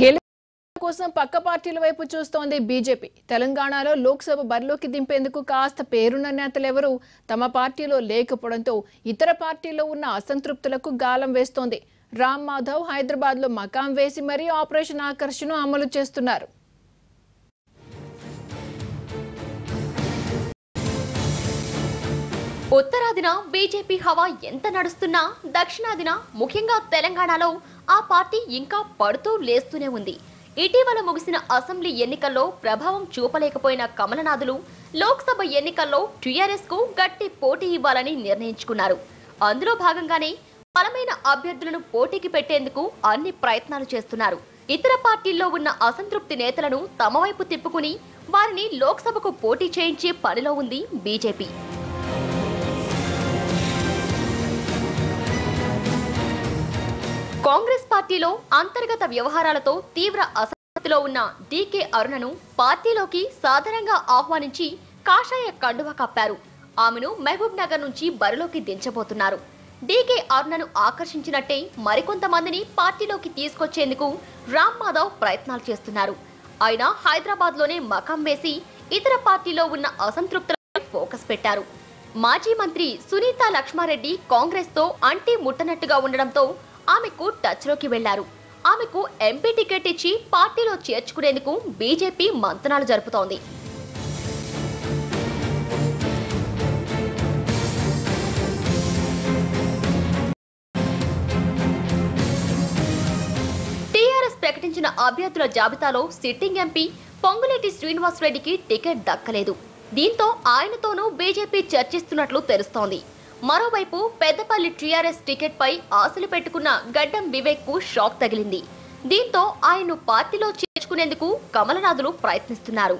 గెలుపు కోసం పక్క పార్టీల వైపు చూస్తోంది బీజేపీ. తెలంగాణలో లోక్సభ బరిలోకి దింపేందుకు కాస్త పేరున్న నేతలెవరూ తమ పార్టీలో లేకపోవడంతో ఇతర పార్టీలో ఉన్న అసంతృప్తులకు గాలం వేస్తోంది. రామ్ మాధవ్ హైదరాబాద్లో మకాం వేసి మరీ ఆపరేషన్ ఆకర్షణ అమలు చేస్తున్నారు. ఉత్తరాదిన బీజేపీ హవా ఎంత నడుస్తున్నా దక్షిణాదిన ముఖ్యంగా తెలంగాణలో ఆ పార్టీ ఇంకా పడుతూ లేస్తూనే ఉంది. ఇటీవల ముగిసిన అసెంబ్లీ ఎన్నికల్లో ప్రభావం చూపలేకపోయిన కమలనాథులు లోక్సభ ఎన్నికల్లో టీఆర్ఎస్కు గట్టి పోటీ ఇవ్వాలని నిర్ణయించుకున్నారు. అందులో భాగంగానే బలమైన అభ్యర్థులను పోటీకి పెట్టేందుకు అన్ని ప్రయత్నాలు చేస్తున్నారు. ఇతర పార్టీల్లో ఉన్న అసంతృప్తి నేతలను తమ వైపు తిప్పుకుని వారిని లోక్సభకు పోటీ చేయించే పనిలో ఉంది బీజేపీ. కాంగ్రెస్ పార్టీలో అంతర్గత వ్యవహారాలతో తీవ్ర అసంతృప్తిలో ఉన్న డీకే అరుణను పార్టీలోకి సాధారణంగా ఆహ్వానించి కాషాయ కండువ కప్పారు. ఆమెను మహబూబ్ నగర్ నుంచి బరిలోకి దించబోతున్నారు. డీకే అరుణను ఆకర్షించినట్టే మరికొంతమందిని పార్టీలోకి తీసుకొచ్చేందుకు రామ్ మాధవ్ ప్రయత్నాలు చేస్తున్నారు. ఆయన హైదరాబాద్లోనే మకం వేసి ఇతర పార్టీలో ఉన్న అసంతృప్తులపై ఫోకస్ పెట్టారు. మాజీ మంత్రి సునీత లక్ష్మారెడ్డి కాంగ్రెస్తో అంటి ముట్టనట్టుగా ఉండడంతో ఆమెకు టచ్లోకి వెళ్ళారు ఆమెకు ఎంపీ టికెట్ ఇచ్చి పార్టీలో చేర్చుకునేందుకు బీజేపీ మంతనాలు జరుపుతోంది. టీఆర్ఎస్ ప్రకటించిన అభ్యర్థుల జాబితాలో సిట్టింగ్ ఎంపీ పొంగులేటి శ్రీనివాసరెడ్డికి టికెట్ దక్కలేదు. దీంతో ఆయనతోనూ బీజేపీ చర్చిస్తున్నట్లు తెలుస్తోంది. మరోవైపు పెద్దపల్లి టీఆర్ఎస్ టికెట్పై ఆశలు పెట్టుకున్న గడ్డం వివేక్కు షాక్ తగిలింది. దీంతో ఆయన్ను పార్టీలో చేర్చుకునేందుకు కమలనాథులు ప్రయత్నిస్తున్నారు.